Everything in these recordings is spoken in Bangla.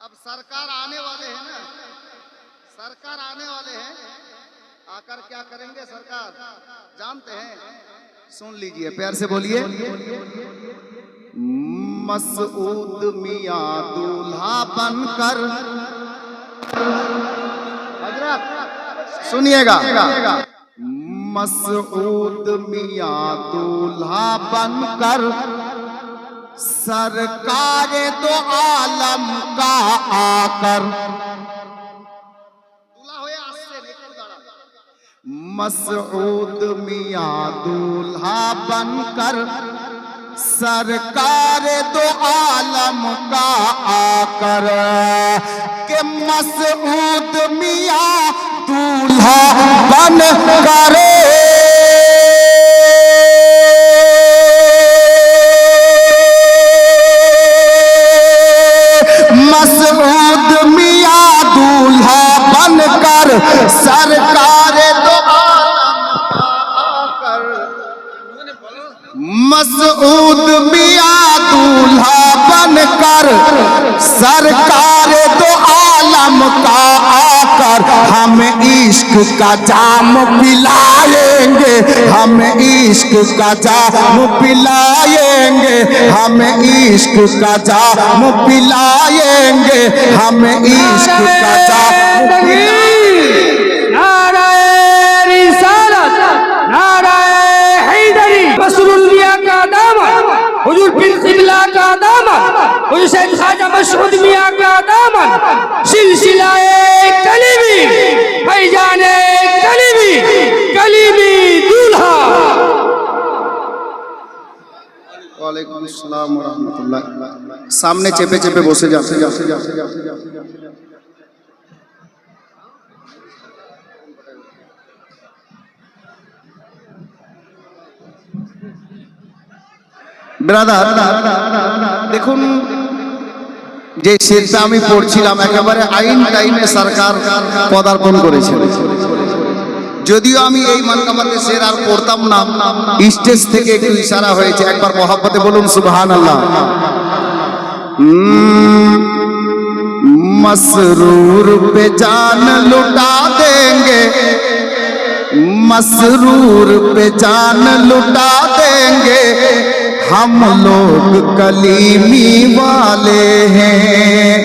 اب سرکار آنے والے ہیں نا۔ سرکار آنے والے ہیں۔ آ کر کیا کریں گے سرکار؟ جانتے ہیں۔ سن لیجیے، پیار سے بولیے۔ مسعود میاں دولہا بن کر۔ حضرت، سنیے گا۔ مسعود میاں دولہا بن کر۔ سرکار دو عالم کا آ کر مسعود میاں دولہا بن کر سرکار دو عالم کا آ کر کہ مسعود میاں دولہا بن کر دولہا بن کر سرکار دو مسعود بیا دولہا بن کر سرکار دو عالم کا آ کر ہم عشق کا جام پلائے۔ پلائیں گے ہم عشق کا جام پلائیں گے ہم عشق کا جام پلائیں گے ہم عشق کا جام نعرہ رسالت کا حضور پیر قبلہ کا دامن حسین میاں کا دامن، سلسلہ کلیمی، بھائی جانے সামনে চেপে চেপে বসে যাচ্ছে দেখুন, যে শিল্পে আমি পড়ছিলাম, একেবারে আইন টাইমে সরকার পদার্পণ করেছে। যদিও আমি এই মানকামাতে শের আর পড়তাম না স্টেজ থেকে একটু ইশারা হয়েছে একবার মহাব্বতে বলুন সুবহান আল্লাহ मसरूर पे जान लुटा देंगे मसरूर पे जान लुटा देंगे हम लोग कलीमी वाले हैं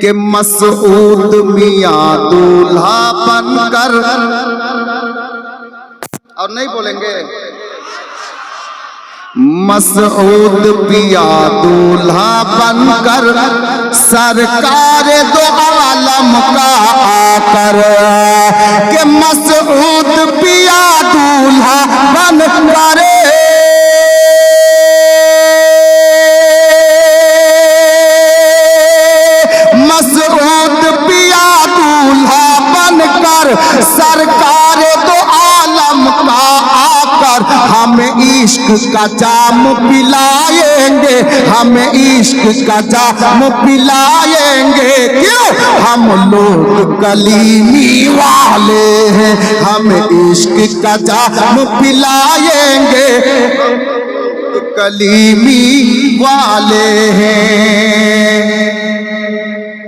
कि मसूद मियाँ दूल्हा بن کر اور نہیں بولیں گے مسعود پیا دولہا بن کر سرکار دو عالم کا آ کر کہ مسعود پیا دولہا بن کر کر سرکار دو عالم کا آ کر ہم عشق کا جام پلائیں گے ہم عشق کا جام پلائیں گے۔ کیوں؟ ہم لوگ کلیمی والے ہیں ہم عشق کا جام پلائیں گے۔ کلیمی والے ہیں۔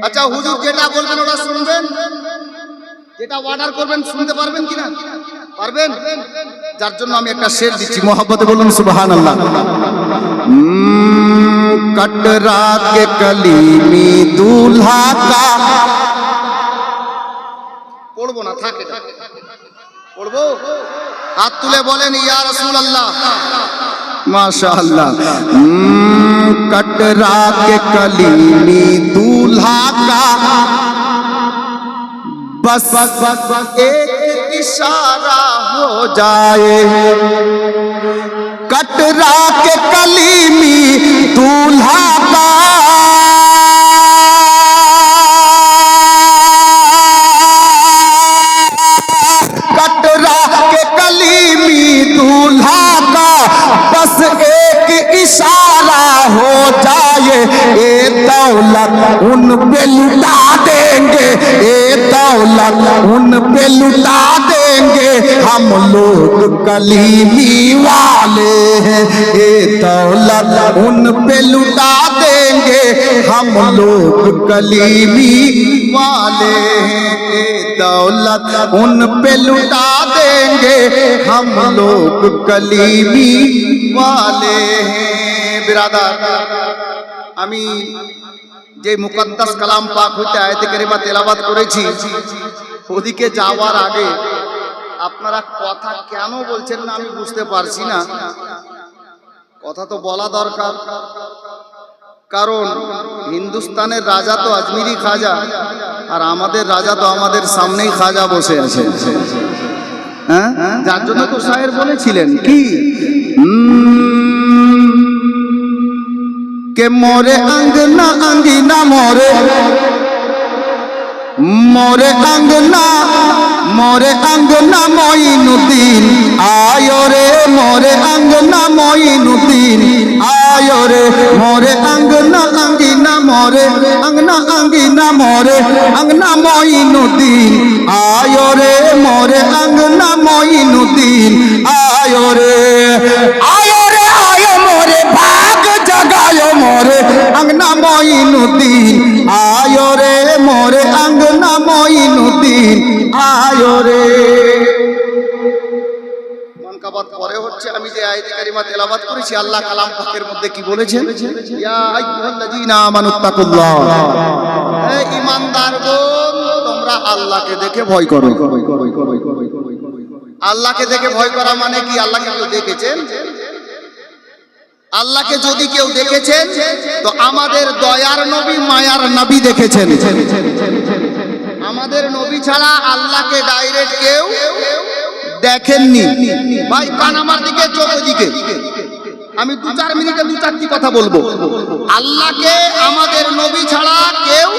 اچھا حضور যেটা بولنے ওটা শুনবেন যেটা অর্ডার করবেন শুনতে পারবেন কিনা পারবেন যার জন্য আমি একটা শের দিচ্ছি মোহাম্মতে বলুন সুবহান আল্লাহ कटरा के कलीमी दूल्हा का পড়বো না থাকে পড়বো হাত তুলে বলেন ইয়া রাসূল আল্লাহ माशाअल्लाह हम्म, कटरा के कलीमी दूल्हा का बस एक इशारा हो जाए कटरा के कलीमी दूल्हा का بس بس بس ایک اشارہ ہو جائے۔ کٹرا کے کلیمی دلہ کٹرا کے کلیمی دلہ بس ایک اشارہ ہو جائے۔ اے دولت ان اللہ ان پہ لٹا دیں گے۔ ہم لوگ کلیمی والے ہیں۔ اے دولت، ان پہ لٹا دیں گے۔ ہم لوگ کلیمی والے ہیں۔ اے دولت، ان پہ لٹا دیں گے۔ ہم لوگ کلیمی والے ہیں۔ برادر، امین۔ যে মুকদ্দাস কালাম পাক হইতে আয়াতে কারিমা তেলাওয়াত করেছি, ওদিকে যাওয়ার আগে আপনারা কথা কেন বলছেন না আমি বুঝতে পারছি না। কথা তো বলা দরকার। কারণ হিন্দুস্তানের রাজা তো আজমিরি খাজা, আর আমাদের রাজা তো আমাদের সামনেই খাজা বসে আছে হ্যাঁ? যার জন্য তো সাহের বলেছিলেন কি? কে মোরে অঙ্গনা অঙ্গিনা মোরে। মোরে অঙ্গনা মোরে অঙ্গনা মঈনুদ্দিন। আয়ো রে, মোরে অঙ্গনা মঈনুদ্দিন। আয়ো রে, মোরে অঙ্গনা অঙ্গিনা মোরে। অঙ্গনা অঙ্গিনা মোরে অঙ্গনা মঈনুদ্দিন। আয়ো রে, মোরে অঙ্গনা মঈনুদ্দিন। আয়ো রে, আয়ো পরে হচ্ছে আমি যে কারিমা করেছি, আল্লাহ কালাম পাকের মধ্যে কি বলেছেন? ইয়া আইয়ুহাল্লাযীনা হে ঈমানদারগণ তোমরা আল্লাহকে দেখে ভয় করো। আল্লাহকে দেখে ভয় করা মানে কি? আল্লাহকে কেউ দেখেছেন? আল্লাহকে যদি কেউ দেখেছেন, তো আমাদের দয়ার নবী, মায়ার নবী দেখেছেন। আমাদের নবী ছাড়া আল্লাহকে ডাইরেক্ট কেউ দেখেননি। ভাই, কান আমার দিকে, চোখ দিকে। আমি দু চার মিনিটে দু চারটি কথা বলব। আল্লাহকে আমাদের নবী ছাড়া কেউ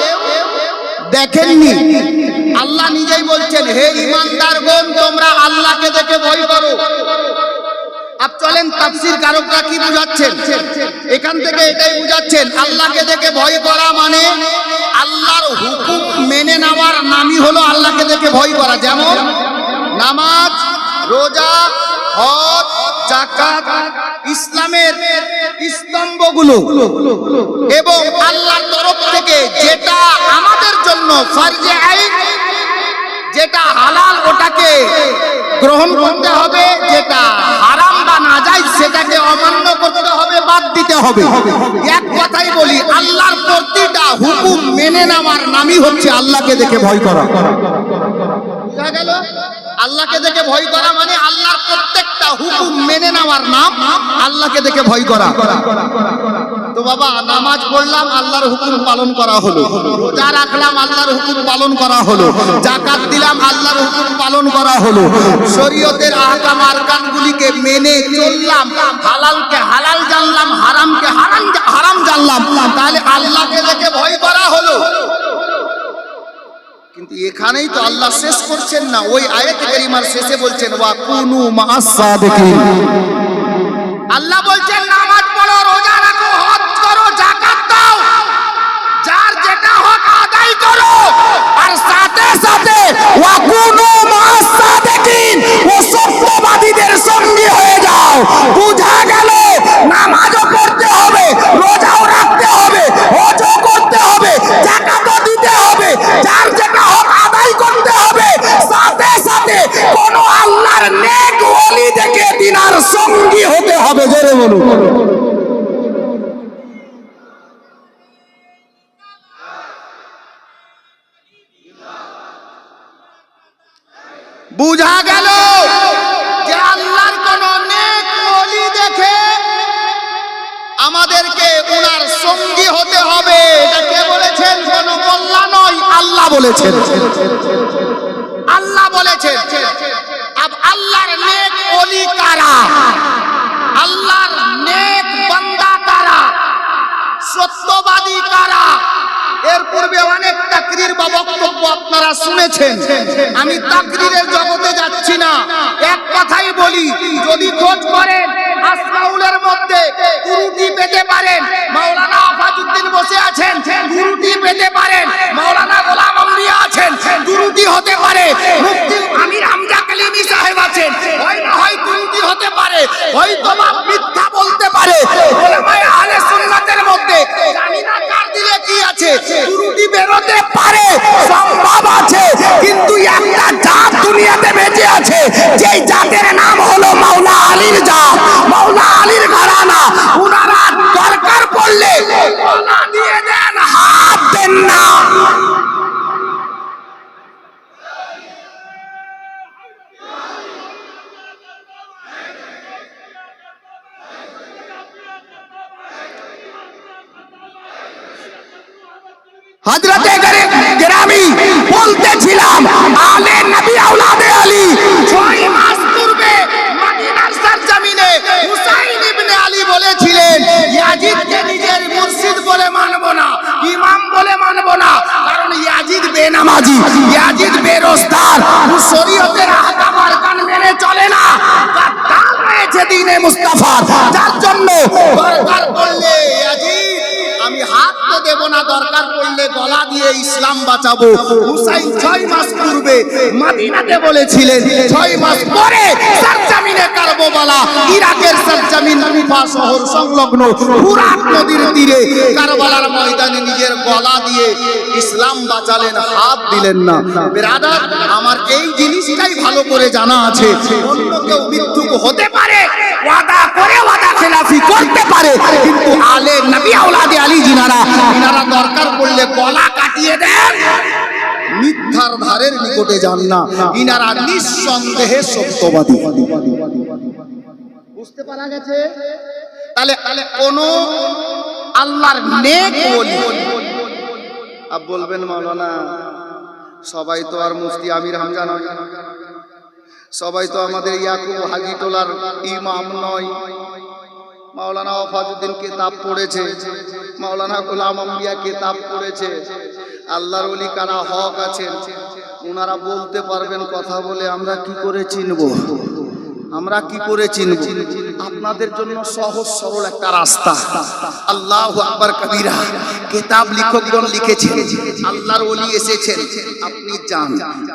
দেখেননি। আল্লাহ নিজেই বলছেন, হে ইমানদারগণ তোমরা আল্লাহকে দেখে ভয় করো। আপ চলেন, তাফসির কারকরা কি বুঝাচ্ছেন? এখান থেকে এটাই বুঝাচ্ছেন, আল্লাহকে দেখে ভয় করা মানে আল্লাহর হুকুম মেনে নেওয়ার নামই হলো আল্লাহকে দেখে ভয় করা। যেমন নামাজ, রোজা, হজ জাকাত ইসলামের স্তম্ভগুলো। এবং আল্লাহর তরফ থেকে যেটা আমাদের জন্য ফরজে আইন যেটা হালাল ওটাকে গ্রহণ করতে হবে, যেটা হারাম বা নাজাইজ সেটাকে অমান্য করতে হবে, বাদ দিতে হবে। এক কথাই বলি, আল্লাহর প্রতিটা হুকুম মেনে নেওয়ার নামই হচ্ছে আল্লাহকে দেখে ভয় করা। বুঝা গেল? আল্লাহকে দেখে ভয় করা মানে আল্লাহর প্রত্যেকটা হুকুম মেনে নেওয়ার নাম আল্লাহকে দেখে ভয় করা। তো বাবা, নামাজ পড়লাম, আল্লাহর হুকুম পালন করা হলো। রাখলাম, আল্লাহর হুকুম পালন করা হলো। জাকাত দিলাম, আল্লাহর হুকুম পালন করা হলো। শরীয়তের আহকাম, আরকানগুলিকে মেনে চললাম। হালালকে হালাল জানলাম, হারামকে হারাম হারাম জানলাম। তাহলে আল্লাহকে দেখে ভয় করা হলো। কিন্তু এখানেই তো আল্লাহ শেষ করছেন না। ওই আয়াতে কারিমার শেষে বলছেন, ওয়া কুনু আল্লাহ বলছেন নামাজ পড়ো রোজা রাখো হজ করো জাকাত দাও যার যেটা হক আদায় করো আর সাথে সাথে ওয়া কুনু মাআস সাদিকিন ও সত্যবাদীদের সঙ্গী হয়ে যাও বুঝা গেল নামাজও পড়তে হবে রোজাও রাখতে হবে হজও করতে হবে জাকাতও দিতে হবে যার যেটা হক আদায় করতে হবে সাথে সাথে কোন আল্লাহর নেক ওলি দেখে দিনার সঙ্গী হতে জোরে বলুন বুঝা গেল যে আল্লাহর কোন নেক দেখে আমাদেরকে ওনার সঙ্গী হতে হবে। কে বলেছেন? কোন মোল্লা নয়, আল্লাহ বলেছেন। আল্লাহ বলেছেন আল্লাহর নেক ওলি কারা? আল্লাহর নেক বান্দা কারা? সত্যবাদী কারা? এর পূর্বে অনেক তাকরির বা বক্তব্য আপনারা শুনেছেন। আমি তাকরিরের জগতে যাচ্ছি না। এক কথাই বলি, যদি খোঁজ করেন, আসমাউলের মধ্যে ত্রুটি পেতে পারেন। মাওলানা আফাজউদ্দিন বসে আছেন ত্রুটি পেতে পারেন। মাওলানা গোলাম আম্বিয়া আছেন ত্রুটি হতে পারে। মুফতি আমির হামজা কালিমি সাহেব আছেন হয় না হয় ত্রুটি হতে পারে হয়তো বা মিথ্যা বলতে পারে। ওলামায়ে আহলে সুন্নাতের মধ্যে জানি না ত্রুটি বেরোতে পারে, সম্ভব আছে, কিন্তু একটা জাত দুনিয়াতে বেঁচে আছে। যেই জাতের নাম হলো মাওলা আলীর জাত মাওলা আলীর ঘরানা উনারা দরকার পড়লে গলা দিয়ে দেন হাত দেন না হজরতে গ্রামী বলতেছিলাম আলে নবী আউলাদে আলী ছয় মাস পূর্বে মদিনার সরজমিনে হুসাইন ইবনে আলী বলেছিলেন ইয়াজিদকে নিজের মুর্শিদ বলে মানব না ইমাম বলে মানব না কারণ ইয়াজিদ বেনামাজি ইয়াজিদ বেরোজগার শরীয়তের আহকাম আরকান মেনে চলে না। গাদ্দার রয়েছে দিনে মুস্তাফা যার জন্য দরকার পড়লে, ইয়াজিদ, আমি হাত তো দেব না, দরকার পড়লে গলা দিয়ে ইসলাম বাঁচাবো। হুসাইন ছয় মাস পূর্বে মাদিনাতে বলেছিলেন, ছয় মাস পরে সরজমিনে কারবালা ইরাকের সরজমিন শহর সংলগ্ন ফুরাত নদীর তীরে নিজের গলা দিয়ে ইসলাম বাঁচালেন, হাত দিলেন না। বেরাদার, আমার এই জিনিসটাই ভালো করে জানা আছে। অন্য কেউ মৃত্যুক হতে পারে খেলাফি করতে পারে জিনারা দরকার পড়লে কাটিয়ে দেন। মিথ্যার ধারের নিকটে যান না। ইনারা নিঃসন্দেহে সত্যবাদী। বুঝতে পারা গেছে? তাহলে কোন আল্লাহর নেক ওলি। আব বলবেন মাওলানা, সবাই তো আর মুফতি আমির হামজা নয়। সবাই তো আমাদের ইয়াকুব হাজি টোলার ইমাম নয়। মাওলানা ওয়াফাজউদ্দিন কিতাব পড়েছে, মাওলানা গোলাম আম্বিয়া কিতাব পড়েছে। আল্লাহর ওলি কারা হক আছেন ওনারা বলতে পারবেন কথা বলে আমরা কি করে চিনব? আমরা কি করে চিনব? আপনাদের জন্য সহজ সরল একটা রাস্তা। আল্লাহ আকবার কবিরা, কিতাব লেখকগণ লিখেছেন, আল্লাহর ওলি এসেছেন, আপনি যান।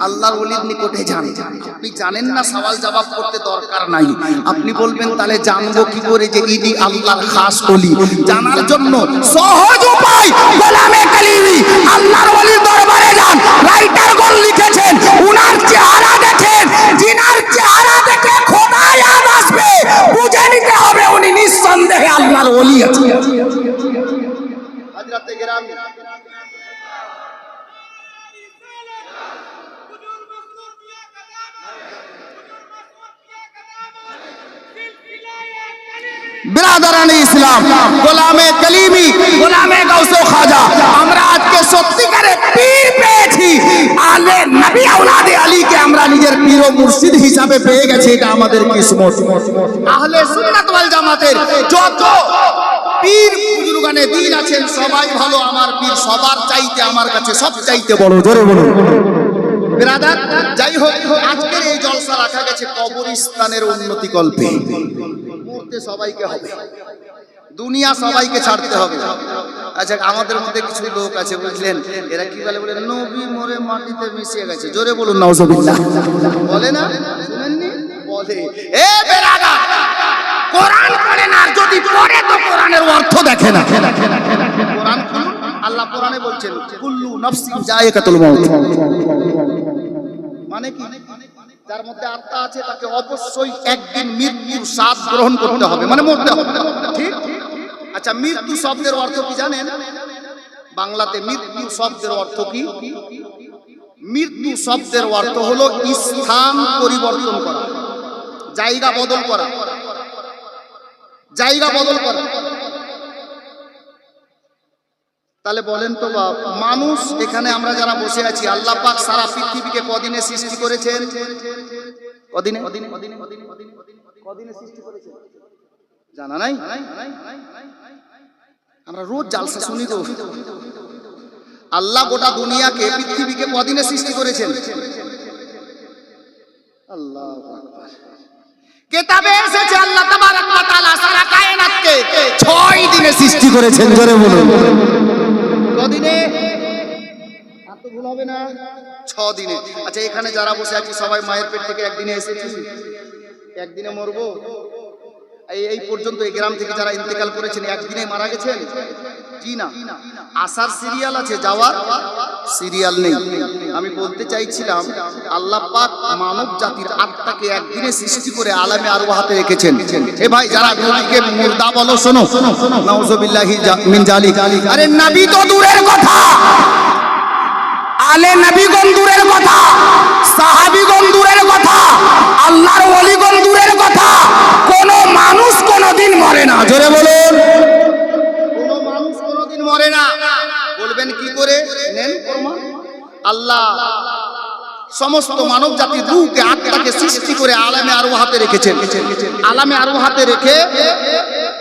আল্লাহর ওলির নিকটে যান। আপনি জানেন না সওয়াল জবাব করতে দরকার নাই। আপনি বলবেন, তাহলে জানব কি করে যে ইনি আল্লাহর খাস ওলি? জানার জন্য সহজ উপায়, গোলামে কালিমি, আল্লাহর ওলির দরবারে যান। রাইটার গণ লিখেছেন, উনার চেহারা দেখেন জিনার চেহারা দেখে খোদা ইয়াদ আসবে। বুঝে নিতে হবে উনি নিঃসন্দেহে আল্লাহর ওলি আছেন। বিরাদারানি ইসলাম, গোলামে কলিমি, গোলামে গাউসে খাজা। আমরা আজকে সত্যিকারে পীর পেয়েছি। আলে নবী আওলাদে আলীকে আমরা নিজের পীর ও মুর্শিদ হিসাবে পেয়ে গেছি, এটা আমাদের কিসমত। আহলে সুন্নাত ওয়াল জামাতের যত পীর বুজুর্গানে দিন আছেন, সবাই ভালো, আমার পীর সবার চাইতে, আমার কাছে সব চাইতে বড়, জোরে বলুন। ব্রাদার, যাই হোক, আজকের এই জলসা রাখা গেছে কবরস্থানের উন্নতি কল্পে। মরতে সবাইকে হবে। দুনিয়া সবাইকে ছাড়তে হবে। আচ্ছা আমাদের মধ্যে কিছু লোক আছে, বুঝলেন? এরা কি বলে? নবী মরে মাটিতে মিশিয়ে গেছে। জোরে বলুন, নাউজুবিল্লাহ। বলে না? শুনেননি? বলে। এ কোরআন পড়ে না যদি পড়ে তো কোরআনের অর্থ দেখে না। কোরআন আল্লাহ কোরআনে বলছেন, কুল্লু নাফসিন জায়কাতুল মাউত। মানে কি? যার মধ্যে আত্মা আছে, তাকে অবশ্যই একদিন মৃত্যুর স্বাদ গ্রহণ করতে হবে। মানে মরতে হবে। ঠিক? আচ্ছা মৃত্যু শব্দের অর্থ কি জানেন? বাংলাতে মৃত্যু শব্দের অর্থ কি? মৃত্যু শব্দের অর্থ হলো স্থান পরিবর্তন করা, জায়গা বদল করা, জায়গা বদল করা। তাহলে বলেন তো বাপ, মানুষ এখানে আমরা যারা বসে আছি, আল্লাহ পাক সারা পৃথিবীকে কদিনে সৃষ্টি করেছেন? কদিনে? কদিনে সৃষ্টি করেছেন? জানা নাই? আমরা রোজ জালসা শুনি তো। আল্লাহ গোটা দুনিয়াকে, পৃথিবীকে কদিনে সৃষ্টি করেছেন? আল্লাহ কেতাবে এসেছে আল্লাহ তাবারাক ওয়া তাআলা সারা কায়নাতকে। 6 দিনে সৃষ্টি করেছেন, জোরে বলুন কদিনে আর তো ভুল হবে না? ছ দিনে। আচ্ছা এখানে যারা বসে আছি সবাই মায়ের পেট থেকে একদিনে এসেছি? একদিনে মরবো? এই পর্যন্ত এই গ্রাম থেকে যারা ইন্তেকাল করেছেন একদিনে মারা গেছেন? জি না। আসার সিরিয়াল আছে যাওয়ার সিরিয়াল নেই। আমি বলতে চাইছিলাম আল্লাহ পাক মানব জাতির আত্মাকে একদিনে সৃষ্টি করে আলামে আরও হাতে রেখেছেন। এ ভাই যারা নবীকে মুর্দা বলো শোনো। নাউজুবিল্লাহি জা- মিন জালিক। আরে নবী তো দূরের কথা। আলে নবীগণ দূরের কথা, সাহাবিগণ দূরের কথা, আল্লাহর ওলিগণ দূরের কথা, কোন মানুষ কোনদিন মরে না। জোরে বলুন। মানুষ মরে না। বলবেন কি করে? আল্লাহ সমস্ত করে আলামে হাতে রেখেছেন। আলামে আরও হাতে রেখে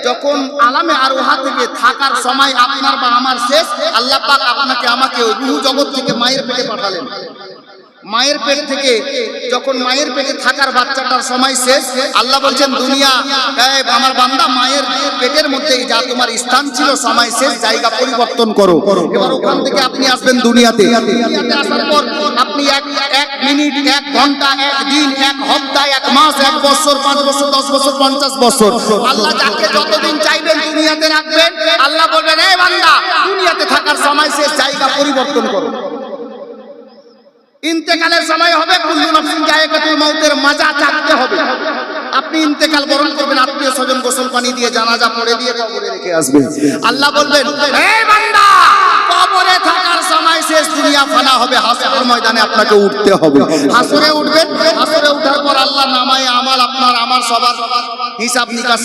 যখন আলামে আরও থেকে থাকার সময় আপনার বা আমার শেষ, আল্লাহ পাক আপনাকে আমাকে ওই জগৎ থেকে মায়ের পেটে পাঠালেন। মায়ের পেট থেকে যখন মায়ের পেটে থাকার বাচ্চাটার সময় শেষ, আল্লাহ বলছেন, দুনিয়া আমার বান্দা মায়ের পেটের মধ্যেই যা তোমার স্থান ছিল, সময় শেষ, জায়গা পরিবর্তন করো। এবার ওখান থেকে আপনি আসবেন দুনিয়াতে। আসার পর আপনি এক এক মিনিট, এক ঘণ্টা, এক দিন, এক হপ্তাহ এক মাস, এক বছর, পাঁচ বছর, দশ বছর, পঞ্চাশ বছর। আল্লাহ যাকে যতদিন চাইবেন দুনিয়াতে রাখবেন। আল্লাহ বলবেন, এই বান্দা, দুনিয়াতে থাকার সময় শেষ, জায়গা পরিবর্তন করো। ইন্তেকালের সময় হবে, কুল্লু নফসিন জায়গাতুল মাউতের মাজা চাকতে হবে। আপনি ইন্তেকাল বরণ করবেন, আত্মীয় স্বজন গোসল পানি দিয়ে, জানাজা পড়ে দিয়ে কবরে রেখে আসবেন। আল্লাহ বলবেন এই বান্দা, কবরে থাকার সময় শেষ, দুনিয়া ফানা হবে, হাসরের ময়দানে আপনাকে উঠতে হবে। হাসরে উঠবেন, হাসরে উঠার পর আল্লাহ নামায় আমাল আপনার, আমার সবার হিসাব নিকাশ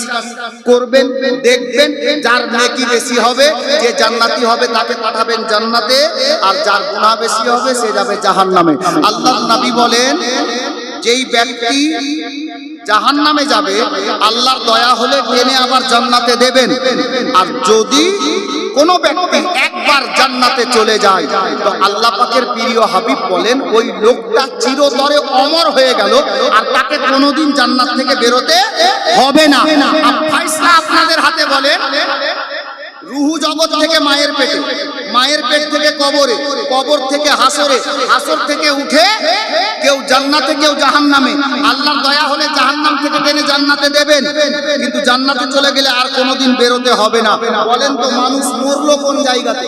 করবেন, দেখবেন যার নেকি বেশি হবে, যে জান্নাতি হবে তাকে পাঠাবেন জান্নাতে, আর যার গুনাহ বেশি হবে সে যাবে জাহান্নামে। আল্লাহ নবী বলেন, যেই ব্যক্তি জাহান নামে যাবে, আল্লাহর দয়া হলে টেনে আবার জান্নাতে দেবেন। আর যদি কোনো ব্যক্তি একবার জান্নাতে চলে যায়, তো আল্লাহ পাকের প্রিয় হাবিব বলেন, ওই লোকটা চিরতরে অমর হয়ে গেল, আর তাকে কোনোদিন জান্নাত থেকে বেরোতে হবে না। ফাইসলা আপনাদের হাতে বলেন রুহু জগৎ থেকে মায়ের পেটে, মায়ের পেট থেকে কবরে, কবর থেকে হাসরে, হাসর থেকে উঠে কেউ জান্নাতে, কেউ জাহান নামে আল্লাহর দয়া হলে জাহান নাম থেকে টেনে জান্নাতে দেবেন। কিন্তু জান্নাতে চলে গেলে আর কোনোদিন বেরোতে হবে না। বলেন তো, মানুষ মরলো কোন জায়গাতে?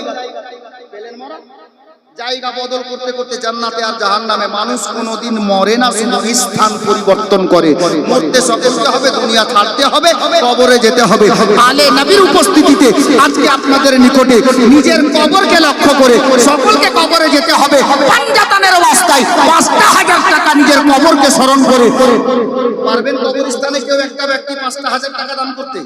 জায়গা বদল করতে করতে জান্নাতে আর জাহান্নামে মানুষ কোনোদিন মরে না, শুধু স্থান পরিবর্তন করে। মরতে সকলকে হবে, দুনিয়া ছাড়তে হবে, কবরে যেতে হবে। আলে নবীর উপস্থিতিতে আজকে আপনাদের নিকটে নিজের কবরকে লক্ষ্য করে সকলকে কবরে যেতে হবে। পাঞ্জাতানের অবস্থায় পাঁচটা হাজার টাকা নিজের কবরকে স্মরণ করে। পারবেন কবরস্থানে কেউ একটা ব্যক্তি পাঁচটা হাজার টাকা দান করতে?